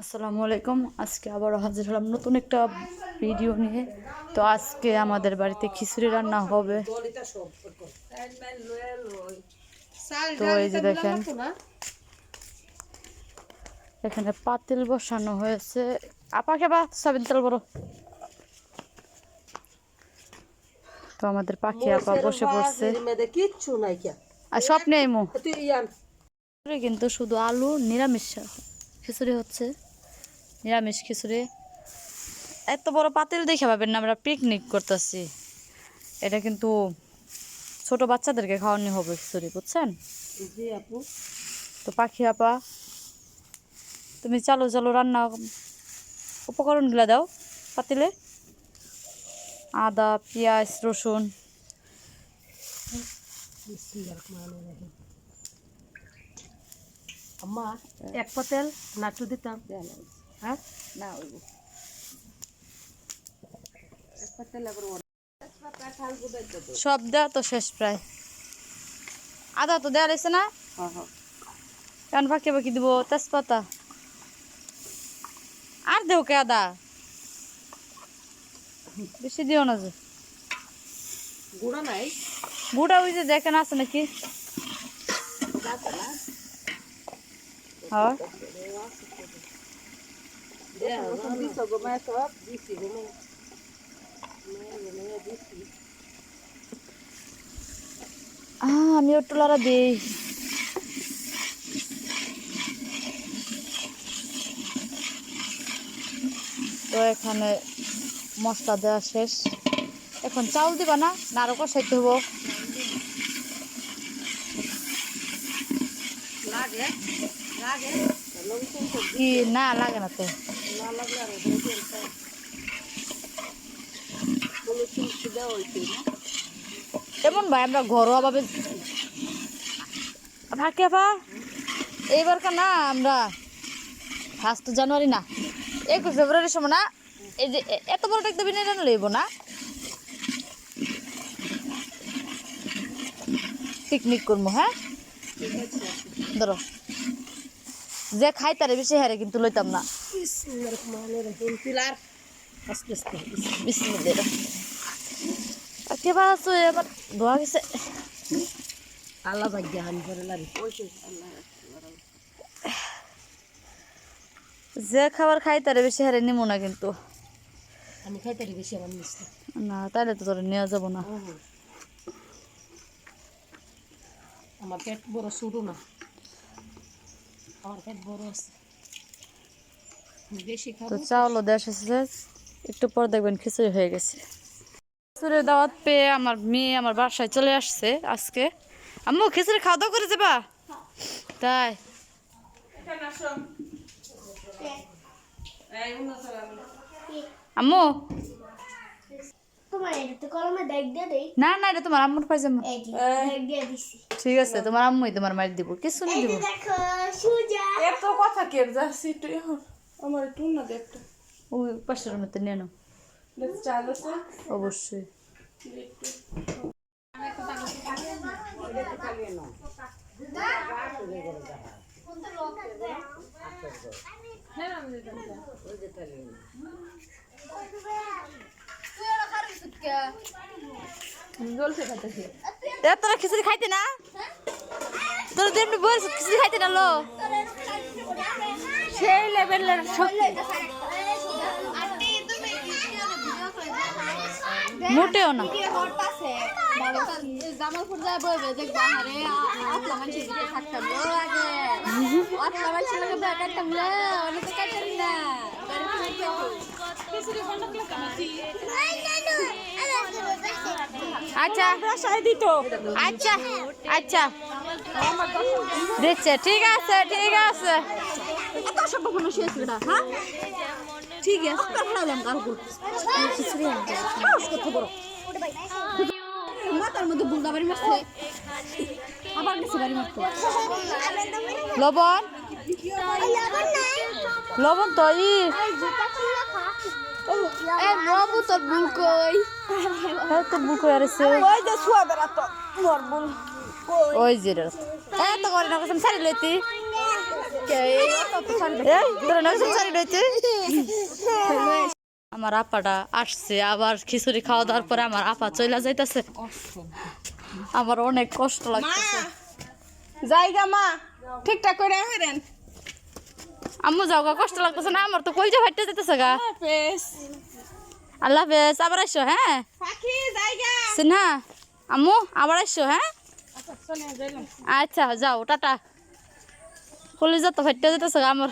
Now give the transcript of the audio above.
আসসালামু আলাইকুম। আজকে আবারও হাজির হলাম নতুন একটা ভিডিও নিয়ে। তো আজকে আমাদের বাড়িতে খিচুড়ি রান্না হবে। তো এই যে দেখেন এখানে পাতিল বসানো হয়েছে। আপা খেবা সাবিন তেল বড় তো আমাদের পাখি আপা বসে পড়ছে। কিচ্ছু নাই কে। আর স্বপ্নে এমো। কিন্তু শুধু আলু নিরামিষ। খিচুড়ি হচ্ছে। নিরামিষ খিচুড়ি। এত বড় পাতিল দেখে পাবেন না আমরা পিকনিক করতেছি। এটা কিন্তু ছোট বাচ্চাদেরকে খাওয়ানো হবে খিচুড়ি বুঝছেন? তো পাখি আপা তুমি চালু চালু রান্না উপকরণগুলো দাও পাতিলে। আদা পেঁয়াজ রসুন। আম্মা এক পাতেল নাটু দিতাম। হ্যাঁ? না সব দেওয়া তো শেষ প্রায়। আদা তো দেওয়া রয়েছে না? কারণ ফাঁকে ফাঁকি দিব তেজপাতা। আর দেও কে আদা? বেশি দিও না যে। গুঁড়া নাই। বুড়া ওই যে দেখেন আছে নাকি? হ্যাঁ দিছো গো মা সব দিছি গো মা আহ, আমিও টুলারা দিই তো এখানে মশলা দেওয়া শেষ। এখন চাউল দিবা না? না আরও কষাইতে হব। লাগে। কি না লাগে না তো। এমন ভাই, আমরা ঘরোয়াভাবে থাকে পা এইবার না, আমরা ফার্স্ট জানুয়ারি না, একুশ ফেব্রুয়ারির সময় না, এই যে এত বড় একটা বিনে লইব না। পিকনিক করব হ্যাঁ? ধরো। যে খাই তারে বেশি হারে কিন্তু লইতাম না। ধোয়া গেছে। আল্লাহ ভাগ্য হানি করে লাগে যে খাবার খাই তারে বেশি হারে নিমো না কিন্তু। আমি খাইতে বেশি আমার মিস না। তাহলে তো তোর নেওয়া যাব না। আমার পেট বড় শুরু না। আমার পেট বড় আছে। বেশি তো চাউলও দেওয়া শেষে একটু পর দেখবেন খিচুড়ি হয়ে গেছে। খিচুড়ির দাওয়াত পেয়ে আমার মেয়ে আমার বাসায় চলে আসছে আজকে। আম্মু, খিচুড়ি খাওয়া দাওয়া করে যাবা? তাই। আম্মু তোমার এটা তো কলমে দেখ দিয়ে দেই না না এটা তোমার আম্মুর পায়জামা। ঠিক আছে তোমার আম্মুই তোমার মায়ের দিব কিছু শুনে দিব। এত কথা কে যাচ্ছি একটু এখন আমার একটু না দে একটা। ওই পাশের মতো নিয়ে নাও। অবশ্যই। তোরা খিচুড়ি খাইতে না? তোরা যেমনি বলছিস খিচুড়ি খাইতে না লো? সেই লেভেলের মোটেও না। জামালপুর যায় বলবে যে বাহারে আতলা মানুষের দিকে থাকতাম আগে আতলা মানুষের লোকে ব্যাগ কাটতাম লো অনেক কাটেন না। আচ্ছা। আচ্ছা আচ্ছা। দিচ্ছে। ঠিক আছে ঠিক আছে। হ্যাঁ ঠিক আছে। খাইলাম কালকে খিচুড়ি আনতে কত বড় মাথার মধ্যে বুলদা বাড়ি মারছে আবার গেছে বাড়ি মারতে লবণ লবণ তো ই এ বাবু তোর ভুল কই। হ্যাঁ তো বুক হয়ে আছে ওই যে শুয়া বেড়া তো মোর বোন ওই যে এত করে না কসম সারি লইতি। এই তোরা নজর চারি রয়েছে আমার আপাটা আসছে আবার খিচুড়ি খাওয়া দাওয়ার পরে আমার আপা চলে যাইতেছে। আমার অনেক কষ্ট লাগতেছে। জায়গা মা ঠিকঠাক করে হেরেন আম্মু যাওকা কষ্ট লাগতেছে না আমার তো কই কলজা ফাইটে যেতেছে গা। আল্লাহ হাফেজ আবার আসো হ্যাঁ? সিনহা আম্মু আবার আসো হ্যাঁ? আচ্ছা আচ্ছা যাও টাটা। কলিজা তো ফাইটে যেতেছে আমার